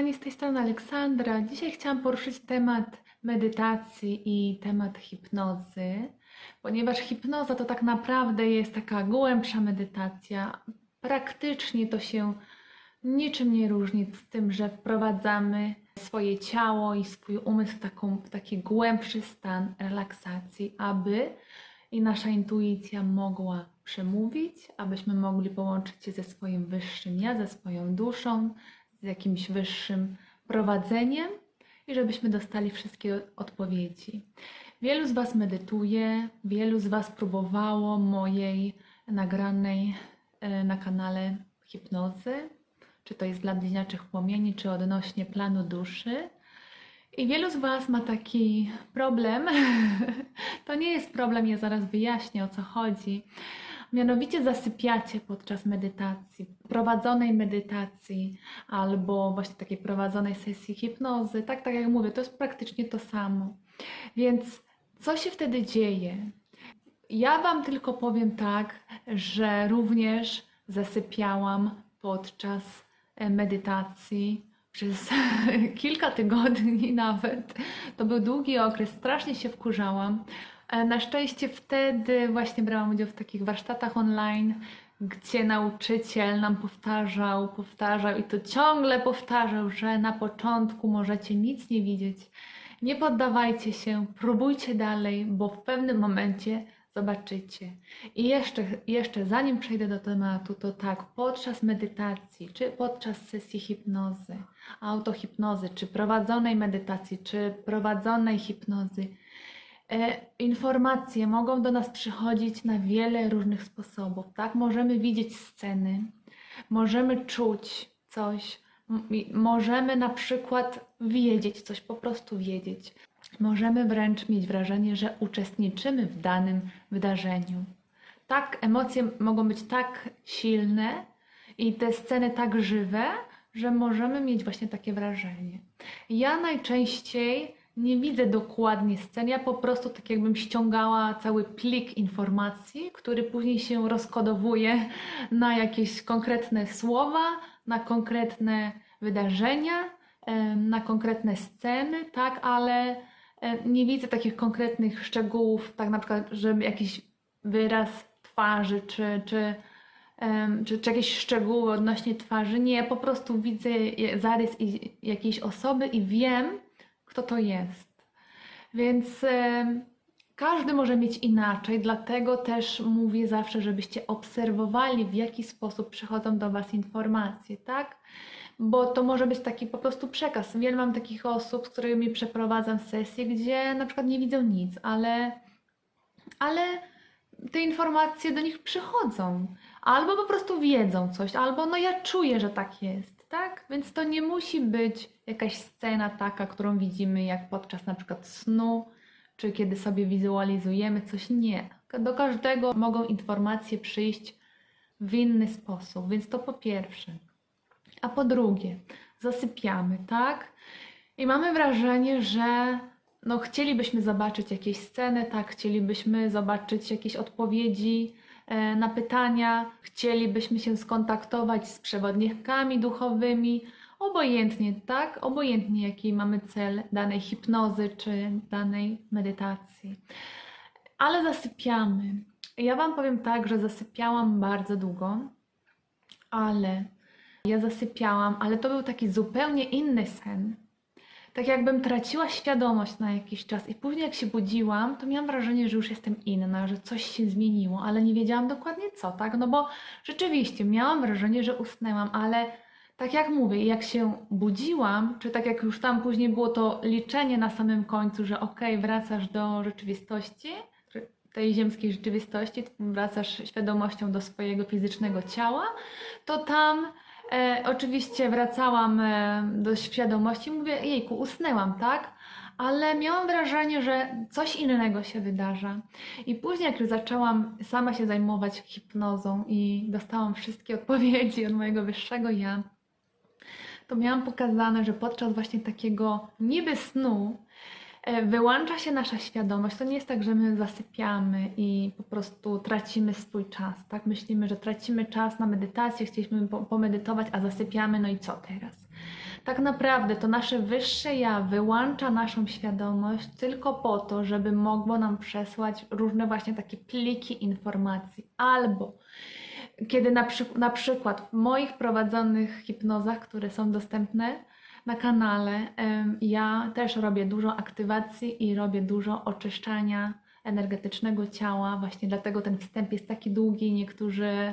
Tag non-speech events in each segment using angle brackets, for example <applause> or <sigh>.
kochani, z tej strony Aleksandra. Dzisiaj chciałam poruszyć temat medytacji i temat hipnozy, ponieważ hipnoza to tak naprawdę jest taka głębsza medytacja. Praktycznie to się niczym nie różni z tym, że wprowadzamy swoje ciało i swój umysł w, taką, w taki głębszy stan relaksacji, aby i nasza intuicja mogła przemówić, abyśmy mogli połączyć się ze swoim wyższym ja, ze swoją duszą, z jakimś wyższym prowadzeniem i żebyśmy dostali wszystkie odpowiedzi. Wielu z Was medytuje, wielu z Was próbowało mojej nagranej e, na kanale hipnozy, czy to jest dla bliźniaczych płomieni, czy odnośnie planu duszy. I wielu z Was ma taki problem. <laughs> to nie jest problem, ja zaraz wyjaśnię o co chodzi. Mianowicie zasypiacie podczas medytacji, prowadzonej medytacji albo właśnie takiej prowadzonej sesji hipnozy. Tak, tak jak mówię, to jest praktycznie to samo. Więc co się wtedy dzieje? Ja Wam tylko powiem tak, że również zasypiałam podczas e, medytacji przez <laughs> kilka tygodni <laughs> nawet. To był długi okres, strasznie się wkurzałam. E, Na szczęście wtedy właśnie brałam udział w takich warsztatach online, gdzie nauczyciel nam powtarzał, powtarzał i to ciągle powtarzał, że na początku możecie nic nie widzieć. Nie poddawajcie się, próbujcie dalej, bo w pewnym momencie zobaczycie. I jeszcze, jeszcze zanim przejdę do tematu, to tak, podczas medytacji, czy podczas sesji hipnozy, autohipnozy, czy prowadzonej medytacji, czy prowadzonej hipnozy, Informacje mogą do nas przychodzić na wiele różnych sposobów, tak? Możemy widzieć sceny, możemy czuć coś, możemy na przykład wiedzieć coś, po prostu wiedzieć. Możemy wręcz mieć wrażenie, że uczestniczymy w danym wydarzeniu. Tak, emocje mogą być tak silne i te sceny tak żywe, że możemy mieć właśnie takie wrażenie. Ja najczęściej nie widzę dokładnie scen, ja po prostu tak jakbym ściągała cały plik informacji, który później się rozkodowuje na jakieś konkretne słowa, na konkretne wydarzenia, na konkretne sceny, tak, ale nie widzę takich konkretnych szczegółów, tak na przykład, żeby jakiś wyraz twarzy, czy, czy, czy, czy jakieś szczegóły odnośnie twarzy. Nie, ja po prostu widzę zarys jakiejś osoby i wiem, kto to jest. Więc em, każdy może mieć inaczej, dlatego też mówię zawsze, żebyście obserwowali, w jaki sposób przychodzą do Was informacje, tak? Bo to może być taki po prostu przekaz. Wiele mam takich osób, z którymi przeprowadzam sesje, gdzie na przykład nie widzą nic, ale, ale te informacje do nich przychodzą. Albo po prostu wiedzą coś, albo no ja czuję, że tak jest, tak? Więc to nie musi być jakaś scena taka, którą widzimy jak podczas na przykład snu, czy kiedy sobie wizualizujemy coś. Nie. Do każdego mogą informacje przyjść w inny sposób, więc to po pierwsze. A po drugie, zasypiamy, tak? I mamy wrażenie, że no, chcielibyśmy zobaczyć jakieś sceny, tak? Chcielibyśmy zobaczyć jakieś odpowiedzi e, na pytania, chcielibyśmy się skontaktować z przewodnikami duchowymi, obojętnie, tak? Obojętnie jaki mamy cel danej hipnozy czy danej medytacji. Ale zasypiamy. Ja Wam powiem tak, że zasypiałam bardzo długo, ale ja zasypiałam, ale to był taki zupełnie inny sen. Tak jakbym traciła świadomość na jakiś czas i później jak się budziłam, to miałam wrażenie, że już jestem inna, że coś się zmieniło, ale nie wiedziałam dokładnie co, tak? No bo rzeczywiście miałam wrażenie, że usnęłam, ale tak jak mówię, jak się budziłam, czy tak jak już tam później było to liczenie na samym końcu, że okej, wracasz do rzeczywistości, tej ziemskiej rzeczywistości, wracasz świadomością do swojego fizycznego ciała, to tam e, oczywiście wracałam e, do świadomości mówię, jejku, usnęłam, tak? Ale miałam wrażenie, że coś innego się wydarza. I później, jak już zaczęłam sama się zajmować hipnozą i dostałam wszystkie <laughs> odpowiedzi od mojego wyższego ja, to miałam pokazane, że podczas właśnie takiego niby snu e, wyłącza się nasza świadomość. To nie jest tak, że my zasypiamy i po prostu tracimy swój czas, tak? Myślimy, że tracimy czas na medytację, chcieliśmy po- pomedytować, a zasypiamy, no i co teraz? Tak naprawdę to nasze wyższe ja wyłącza naszą świadomość tylko po to, żeby mogło nam przesłać różne właśnie takie pliki informacji. Albo kiedy na, przy, na przykład w moich prowadzonych hipnozach, które są dostępne na kanale, ja też robię dużo aktywacji i robię dużo oczyszczania energetycznego ciała. Właśnie dlatego ten wstęp jest taki długi. Niektórzy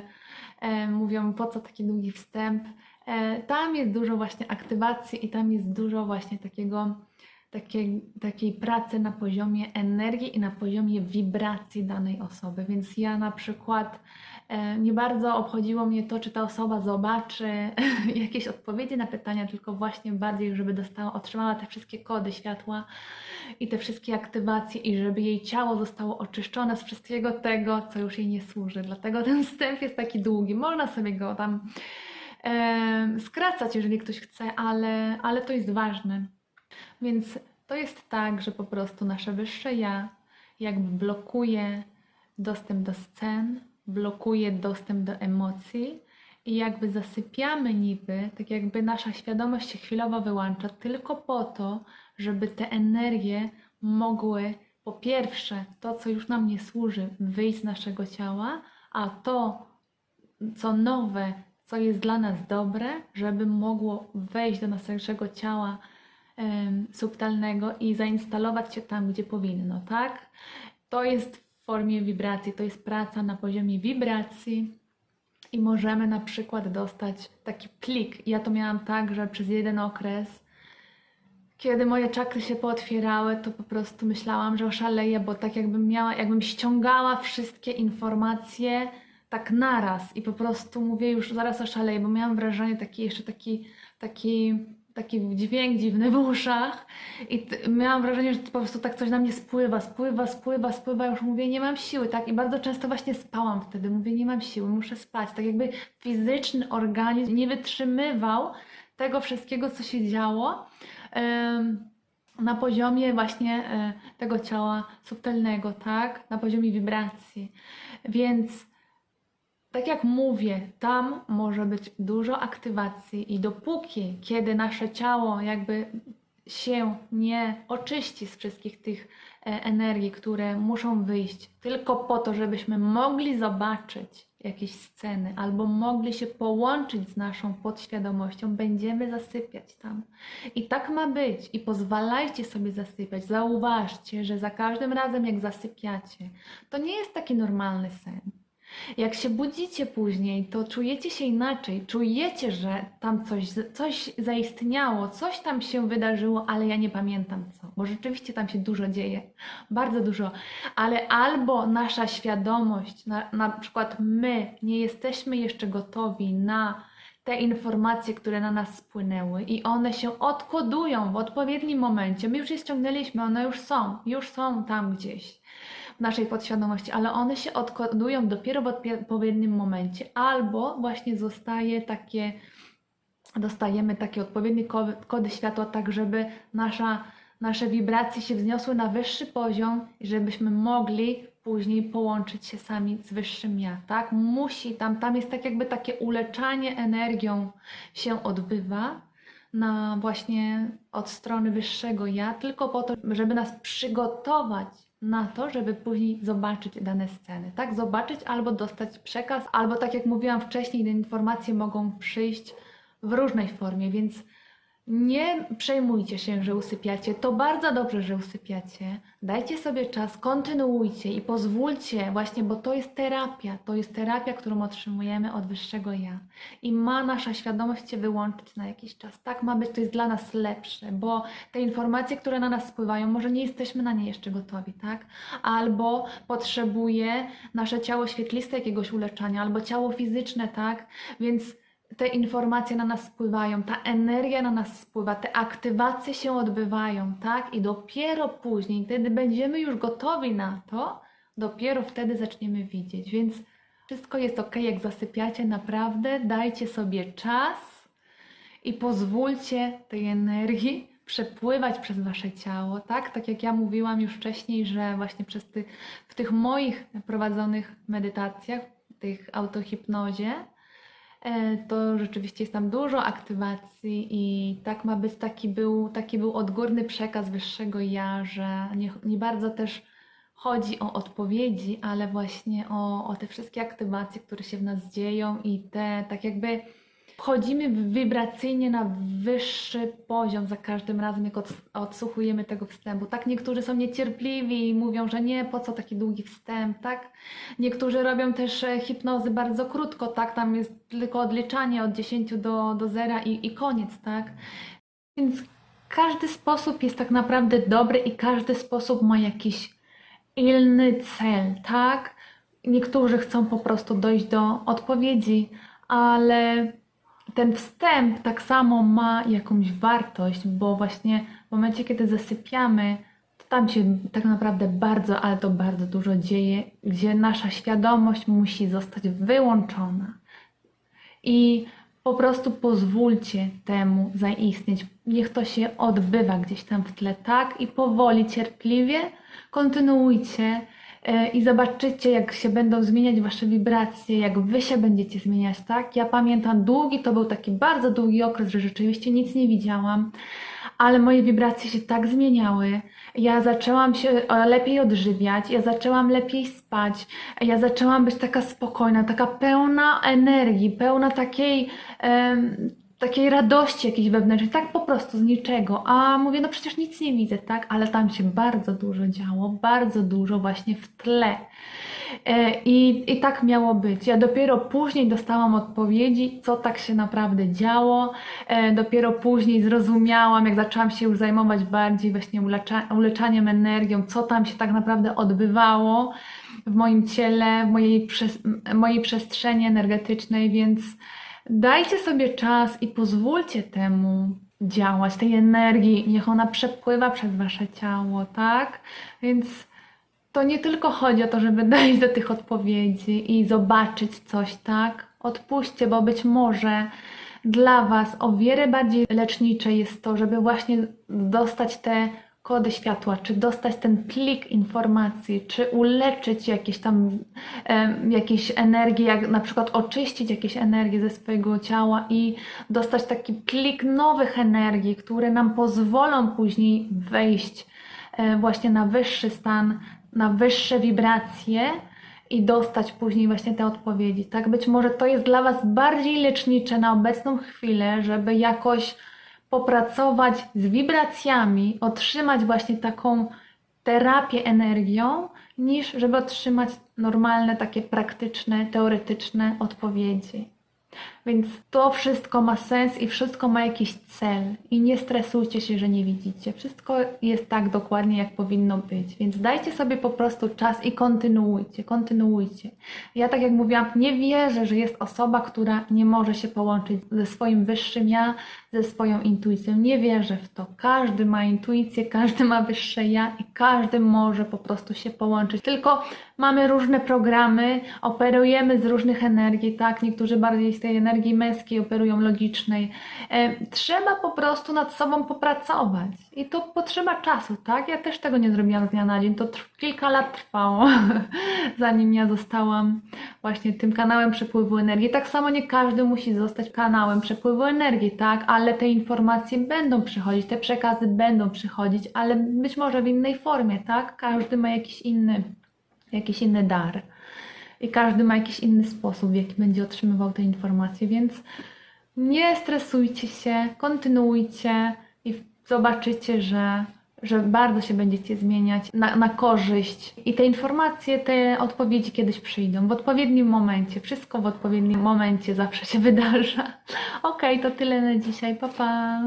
mówią, po co taki długi wstęp. E, tam jest dużo właśnie aktywacji i tam jest dużo właśnie takiego, takiej, takiej pracy na poziomie energii i na poziomie wibracji danej osoby. Więc ja na przykład e, nie bardzo obchodziło mnie to, czy ta osoba zobaczy <laughs> jakieś odpowiedzi na pytania, tylko właśnie bardziej, żeby dostała, otrzymała te wszystkie kody światła i te wszystkie aktywacje i żeby jej ciało zostało oczyszczone z wszystkiego tego, co już jej nie służy. Dlatego ten wstęp jest taki długi. Można sobie go tam em, skracać, jeżeli ktoś chce, ale, ale to jest ważne. Więc to jest tak, że po prostu nasze wyższe ja jakby blokuje dostęp do scen, blokuje dostęp do emocji i jakby zasypiamy niby, tak jakby nasza świadomość się chwilowo wyłącza tylko po to, żeby te energie mogły po pierwsze to, co już nam nie służy, wyjść z naszego ciała, a to, co nowe, co jest dla nas dobre, żeby mogło wejść do naszego ciała subtelnego i zainstalować się tam, gdzie powinno, tak? To jest w formie wibracji, to jest praca na poziomie wibracji i możemy na przykład dostać taki plik. Ja to miałam tak, że przez jeden okres, kiedy moje czakry się pootwierały, to po prostu myślałam, że oszaleję, bo tak jakbym miała, jakbym ściągała wszystkie informacje tak naraz i po prostu mówię już zaraz oszaleję, bo miałam wrażenie taki jeszcze taki, taki, taki dźwięk dziwny w uszach i miałam wrażenie, że po prostu tak coś na mnie spływa, spływa, spływa, spływa, już mówię, nie mam siły, tak? I bardzo często właśnie spałam wtedy, mówię, nie mam siły, muszę spać, tak jakby fizyczny organizm nie wytrzymywał tego wszystkiego, co się działo. na poziomie właśnie e, tego ciała subtelnego, tak? Na poziomie wibracji. Więc tak jak mówię, tam może być dużo aktywacji i dopóki, kiedy nasze ciało jakby się nie oczyści z wszystkich tych e, energii, które muszą wyjść, tylko po to, żebyśmy mogli zobaczyć jakieś sceny albo mogli się połączyć z naszą podświadomością, będziemy zasypiać tam. I tak ma być. I pozwalajcie sobie zasypiać. Zauważcie, że za każdym razem, jak zasypiacie, to nie jest taki normalny sen. Jak się budzicie później, to czujecie się inaczej, czujecie, że tam coś, coś zaistniało, coś tam się wydarzyło, ale ja nie pamiętam co, bo rzeczywiście tam się dużo dzieje, bardzo dużo, ale albo nasza świadomość, na, na przykład my nie jesteśmy jeszcze gotowi na te informacje, które na nas spłynęły i one się odkodują w odpowiednim momencie. My już je ściągnęliśmy, one już są, już są tam gdzieś naszej podświadomości, ale one się odkodują dopiero w odpowiednim momencie, albo właśnie zostaje takie, dostajemy takie odpowiednie ko- kody światła, tak żeby nasza, nasze wibracje się wzniosły na wyższy poziom i żebyśmy mogli później połączyć się sami z wyższym ja, tak? Musi, tam, tam jest tak jakby takie uleczanie energią się odbywa, na właśnie od strony wyższego ja, tylko po to, żeby nas przygotować na to, żeby później zobaczyć dane sceny, tak? Zobaczyć albo dostać przekaz, albo tak jak mówiłam wcześniej, te informacje mogą przyjść w różnej formie, więc nie przejmujcie się, że usypiacie. To bardzo dobrze, że usypiacie. Dajcie sobie czas, kontynuujcie i pozwólcie, właśnie, bo to jest terapia. To jest terapia, którą otrzymujemy od wyższego ja. I ma nasza świadomość się wyłączyć na jakiś czas. Tak ma być, to jest dla nas lepsze, bo te informacje, które na nas spływają, może nie jesteśmy na nie jeszcze gotowi, tak? Albo potrzebuje nasze ciało świetliste jakiegoś uleczenia, albo ciało fizyczne, tak? Więc te informacje na nas spływają, ta energia na nas spływa, te aktywacje się odbywają, tak? I dopiero później, kiedy będziemy już gotowi na to, dopiero wtedy zaczniemy widzieć. Więc wszystko jest ok, jak zasypiacie, naprawdę dajcie sobie czas i pozwólcie tej energii przepływać przez wasze ciało, tak? Tak jak ja mówiłam już wcześniej, że właśnie przez ty, w tych moich prowadzonych medytacjach, tych autohipnozie, to rzeczywiście jest tam dużo aktywacji i tak ma być, taki był, taki był odgórny przekaz wyższego ja, że nie, nie bardzo też chodzi o odpowiedzi, ale właśnie o, o te wszystkie aktywacje, które się w nas dzieją i te tak jakby wchodzimy wibracyjnie na wyższy poziom za każdym razem, jak od, odsłuchujemy tego wstępu. Tak, niektórzy są niecierpliwi i mówią, że nie, po co taki długi wstęp, tak? Niektórzy robią też e, hipnozy bardzo krótko, tak? Tam jest tylko odliczanie od 10 do, do 0 i, i koniec, tak? Więc każdy sposób jest tak naprawdę dobry i każdy sposób ma jakiś inny cel, tak? Niektórzy chcą po prostu dojść do odpowiedzi, ale ten wstęp tak samo ma jakąś wartość, bo właśnie w momencie, kiedy zasypiamy, to tam się tak naprawdę bardzo, ale to bardzo dużo dzieje, gdzie nasza świadomość musi zostać wyłączona. I po prostu pozwólcie temu zaistnieć. Niech to się odbywa gdzieś tam w tle, tak? I powoli, cierpliwie kontynuujcie i zobaczycie, jak się będą zmieniać wasze wibracje, jak wy się będziecie zmieniać, tak? Ja pamiętam długi, to był taki bardzo długi okres, że rzeczywiście nic nie widziałam, ale moje wibracje się tak zmieniały. Ja zaczęłam się e, lepiej odżywiać, ja zaczęłam lepiej spać, ja zaczęłam być taka spokojna, taka pełna energii, pełna takiej, takiej radości jakiejś wewnętrznej, tak po prostu z niczego. A mówię, no przecież nic nie widzę, tak? Ale tam się bardzo dużo działo, bardzo dużo właśnie w tle. E, I, I tak miało być. Ja dopiero później dostałam odpowiedzi, co tak się naprawdę działo. E, Dopiero później zrozumiałam, jak zaczęłam się już zajmować bardziej właśnie ulecza, uleczaniem energią, co tam się tak naprawdę odbywało w moim ciele, w mojej, mojej przestrzeni energetycznej, więc dajcie sobie czas i pozwólcie temu działać, tej energii, niech ona przepływa przez wasze ciało, tak? Więc to nie tylko chodzi o to, żeby <laughs> dojść do tych odpowiedzi i zobaczyć coś, tak? Odpuśćcie, bo być może dla Was o wiele bardziej lecznicze jest to, żeby właśnie dostać te kody światła, czy dostać ten plik informacji, czy uleczyć jakieś tam em, jakieś energie, jak na przykład oczyścić jakieś energie ze swojego ciała i dostać taki plik nowych energii, które nam pozwolą później wejść e, właśnie na wyższy stan, na wyższe wibracje i dostać później właśnie te odpowiedzi. Tak, być może to jest dla Was bardziej lecznicze na obecną chwilę, żeby jakoś popracować z wibracjami, otrzymać właśnie taką terapię energią, niż żeby otrzymać normalne, takie praktyczne, teoretyczne odpowiedzi. Więc to wszystko ma sens i wszystko ma jakiś cel. I nie stresujcie się, że nie widzicie. Wszystko jest tak dokładnie, jak powinno być. Więc dajcie sobie po prostu czas i kontynuujcie, kontynuujcie. Ja, tak jak mówiłam, nie wierzę, że jest osoba, która nie może się połączyć ze swoim wyższym ja, ze swoją intuicją. Nie wierzę w to. Każdy ma intuicję, każdy ma wyższe ja i każdy może po prostu się połączyć. Tylko mamy różne programy, operujemy z różnych energii, tak? Niektórzy bardziej z tej energii męskiej operują logicznej. E, trzeba po prostu nad sobą popracować i to potrzeba czasu, tak? Ja też tego nie zrobiłam z dnia na dzień. To kilka lat trwało, <laughs> zanim ja zostałam właśnie tym kanałem przepływu energii. Tak samo nie każdy musi zostać kanałem przepływu energii, tak? Ale te informacje będą przychodzić, te przekazy będą przychodzić, ale być może w innej formie, tak? Każdy ma jakiś inny, jakiś inny dar. I każdy ma jakiś inny sposób, w jaki będzie otrzymywał te informacje, więc nie stresujcie się, kontynuujcie i zobaczycie, że, że bardzo się będziecie zmieniać na, na korzyść. I te informacje, te odpowiedzi kiedyś przyjdą w odpowiednim momencie. Wszystko w odpowiednim momencie zawsze się wydarza. <laughs> Okej, to tyle na dzisiaj. Pa, pa.